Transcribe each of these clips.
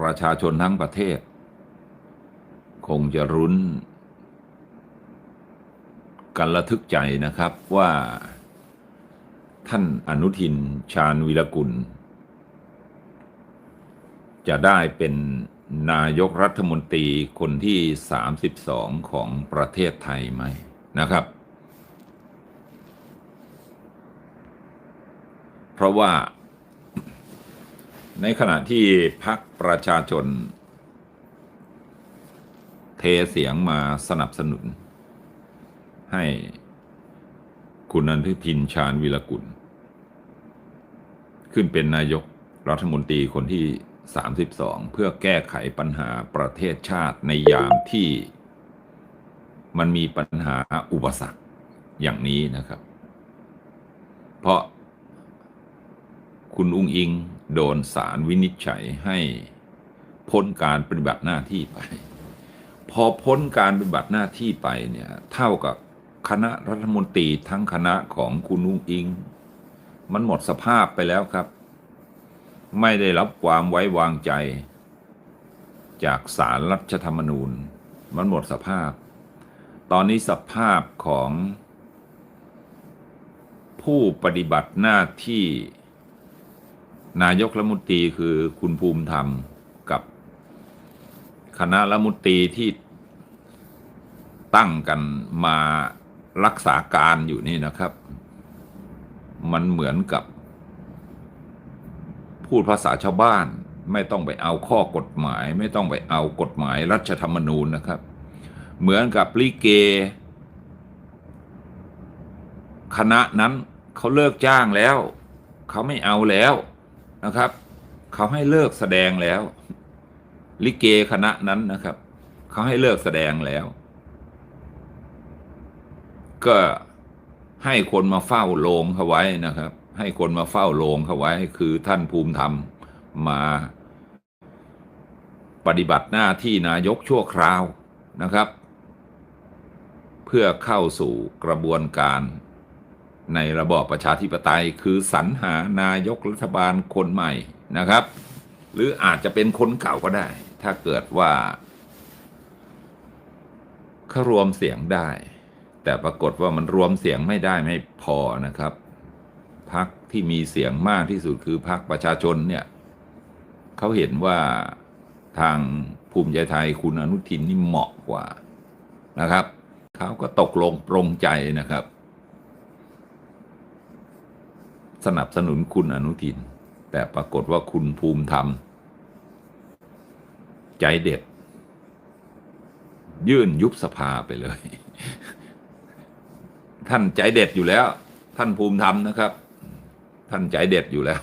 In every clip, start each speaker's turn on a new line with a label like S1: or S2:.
S1: ประชาชนทั้งประเทศ คงจะรุ้น กันระทึกใจนะครับว่า ท่านอนุทินชาญวิรกุล จะได้เป็นนายกรัฐมนตรีคนที่ 32 ของประเทศไทยไหมนะครับ เพราะว่า ในขณะที่พักประชาชน เทเสียงมาสนับสนุน ให้คุณอนุทินชาญวิรกุล ขึ้นเป็นนายกรัฐมนตรีคนที่ 32 เพื่อแก้ไขปัญหาประเทศชาติในยามที่มันมีปัญหาอุปสรรคอย่างนี้นะครับ เพราะคุณอุ้งอิง โดนสารวินิจฉัยให้พ้นการปฏิบัติหน้าที่ไป พอพ้นการปฏิบัติหน้าที่ไปเนี่ยเท่ากับคณะรัฐมนตรีทั้งคณะของคุณอุ้งอิง มันหมดสภาพไปแล้วครับ ไม่ได้รับความไว้วางใจ จากสารรัฐธรรมนูญ มันหมดสภาพ ตอนนี้สภาพของผู้ปฏิบัติหน้าที่ นายกรัฐมนตรีคือคุณภูมิธรรมกับคณะรัฐมนตรีที่ตั้งกันมารักษาการอยู่นี่นะครับ มันเหมือนกับ พูดภาษาชาวบ้าน ไม่ต้องไปเอาข้อกฎหมาย ไม่ต้องไปเอากฎหมายรัฐธรรมนูญนะครับ เหมือนกับลิเก คณะนั้นเขาเลิกจ้างแล้ว เขาไม่เอาแล้ว นะครับ เขาให้เลิกแสดงแล้ว ลิเกคณะนั้นนะครับ เขาให้เลิกแสดงแล้ว ก็ให้คนมาเฝ้าโรงเขาไว้นะครับ ให้คนมาเฝ้าโรงเขาไว้ คือท่านภูมิธรรมมาปฏิบัติหน้าที่นายกชั่วคราวนะครับ เพื่อเข้าสู่กระบวนการ ในระบอบประชาธิปไตยคือสรรหานายกรัฐบาลคนใหม่นะครับ หรืออาจจะเป็นคนเก่าก็ได้ ถ้าเกิดว่าเขารวมเสียงได้ แต่ปรากฏว่ามันรวมเสียงไม่ได้ไม่พอนะครับพักที่มีเสียงมากที่สุดคือพักประชาชนเนี่ยเขาเห็นว่าทางภูมิใจไทยคุณอนุทินนี่เหมาะกว่านะครับเขาก็ตกลงปรงใจนะครับ สนับสนุนคุณอนุทิน แต่ปรากฏว่าคุณภูมิธรรม ใจเด็ด ยื่นยุบสภาไปเลย ท่านใจเด็ดอยู่แล้ว ท่านภูมิธรรมนะครับ ท่านใจเด็ดอยู่แล้ว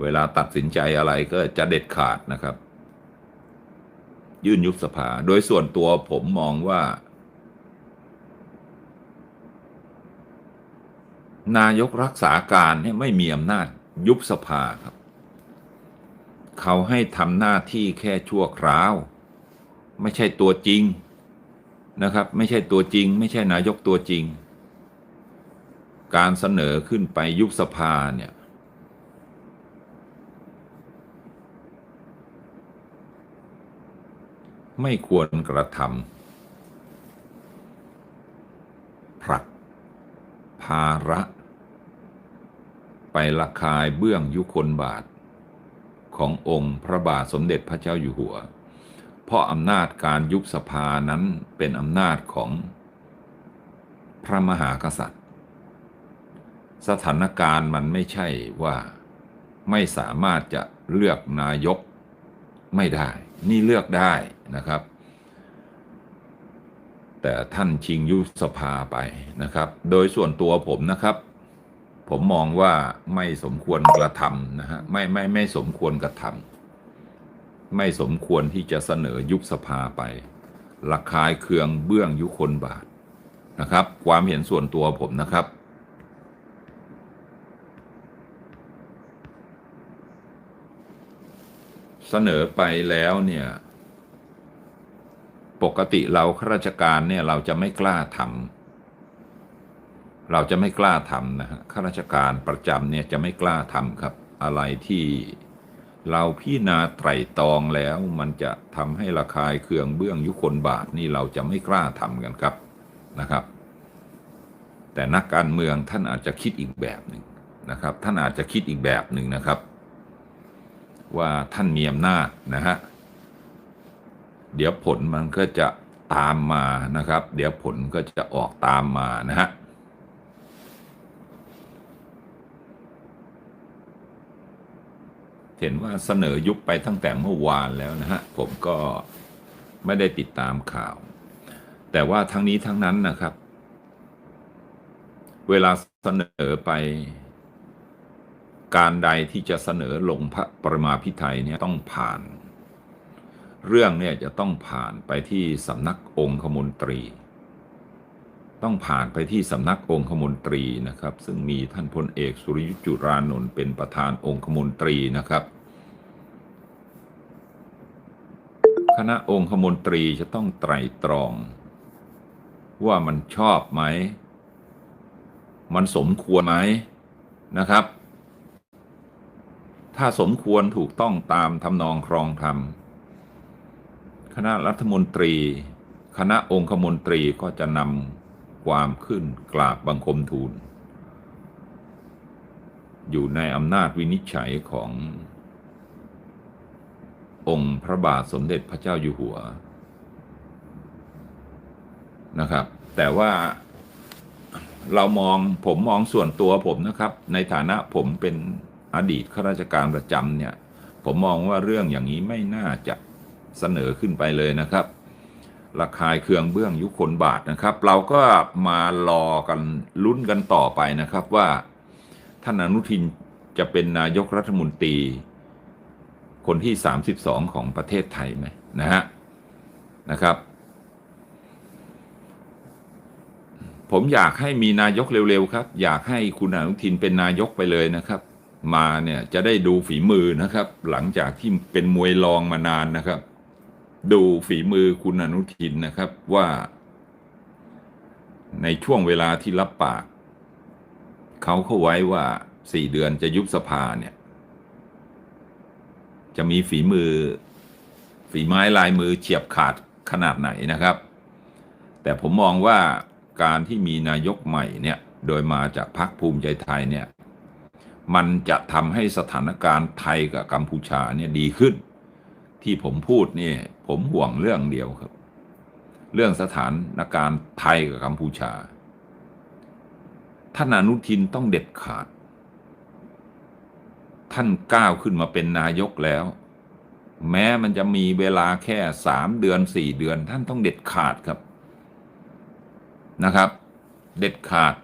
S1: เวลาตัดสินใจอะไรก็จะเด็ดขาดนะครับ ยื่นยุบสภา โดยส่วนตัวผมมองว่า นายกรักษาการเนี่ยไม่มีอำนาจยุบสภาครับ เขาให้ทำหน้าที่แค่ชั่วคราว ไม่ใช่ตัวจริงนะครับ ไม่ใช่ตัวจริง ไม่ใช่นายกตัวจริง การเสนอขึ้นไปยุบสภาเนี่ยไม่ควรกระทำผลักภาระ ละคายเบื้องยุคนบาท ขององค์พระบาทสมเด็จพระเจ้าอยู่หัว เพราะอำนาจการยุบสภานั้นเป็นอำนาจของพระมหากษัตริย์ สถานการณ์มันไม่ใช่ว่าไม่สามารถจะเลือกนายกไม่ได้ นี่เลือกได้นะครับ แต่ท่านชิงยุบสภาไปนะครับ โดยส่วนตัวผมนะครับ ผมมองว่าไม่สมควรกระทำนะฮะไม่ไม่ไม่สมควรกระทำไม่สมควรที่จะเสนอยุบสภาไประคายเคืองเบื้องยุคนบาทนะครับ ความเห็นส่วนตัวผมนะครับเสนอไปแล้วเนี่ย ปกติเราข้าราชการเนี่ยเราจะไม่กล้าทำ เราจะไม่กล้าทำนะฮะข้าราชการประจำเนี่ยจะไม่กล้าทำครับ อะไรที่เราพิจารณาไตรตรองแล้วมันจะทำให้ระคายเคืองเบื้องยุคนบาทนี่เราจะไม่กล้าทำกันครับนะครับ แต่นักการเมืองท่านอาจจะคิดอีกแบบหนึ่งนะครับ ท่านอาจจะคิดอีกแบบหนึ่งนะครับ ว่าท่านมีอำนาจนะฮะเดี๋ยวผลมันก็จะตามมานะครับ เดี๋ยวผลก็จะออกตามมานะฮะ เห็นว่าเสนอยุบไปตั้งแต่เมื่อวานแล้วนะฮะ ผมก็ไม่ได้ติดตามข่าว แต่ว่าทั้งนี้ทั้งนั้นนะครับ เวลาเสนอไป การใดที่จะเสนอลงพระปรมาภิไธยเนี่ยต้องผ่าน เรื่องเนี่ยจะต้องผ่านไปที่สำนักองคมนตรี ต้องผ่านไปที่สำนักองคมนตรีนะครับ ซึ่งมีท่านพลเอกสุริยุจุรานนท์เป็นประธานองคมนตรีนะครับ คณะองคมนตรีจะต้องไตร่ตรอง ว่ามันชอบไหม มันสมควรไหมนะครับ ถ้าสมควรถูกต้องตามทำนองครองธรรมคณะรัฐมนตรี คณะองคมนตรีก็จะนำ ความขึ้นกราบบังคมทูล อยู่ในอำนาจวินิจฉัยของ องค์พระบาทสมเด็จพระเจ้าอยู่หัวนะครับ แต่ว่าเรามองผมมองส่วนตัวผมนะครับ ในฐานะผมเป็นอดีตข้าราชการประจำเนี่ย ผมมองว่าเรื่องอย่างนี้ไม่น่าจะเสนอขึ้นไปเลยนะครับ ระคายเคืองเบื้องยุคนบาทนะครับ เราก็มารอกันลุ้นกันต่อไปนะครับว่าท่านอนุทินจะเป็นนายกรัฐมนตรี คนที่ 32 ของประเทศไทยไหมนะฮะนะครับ ผมอยากให้มีนายกเร็วๆครับ อยากให้คุณอนุทินเป็นนายกไปเลยนะครับ มาเนี่ยจะได้ดูฝีมือนะครับ หลังจากที่เป็นมวยรองมานานนะครับ ดูฝีมือคุณอนุทินนะครับว่า ในช่วงเวลาที่รับปาก เขาเข้าไว้ว่าสี่เดือนจะยุบสภาเนี่ย จะมีฝีมือ ฝีไม้ลายมือเฉียบขาดขนาดไหนนะครับ แต่ผมมองว่าการที่มีนายกใหม่เนี่ย โดยมาจากพรรคภูมิใจไทยเนี่ย มันจะทำให้สถานการณ์ไทยกับกัมพูชาเนี่ยดีขึ้น ที่ผมพูดนี่ผมห่วงเรื่องเดียวครับ เรื่องสถานการณ์ไทยกับกัมพูชาท่านอนุทินต้องเด็ดขาด ท่านก้าวขึ้นมาเป็นนายกแล้ว แม้มันจะมีเวลาแค่สามเดือนสี่เดือน ท่านต้องเด็ดขาดครับนะครับ เด็ดขาด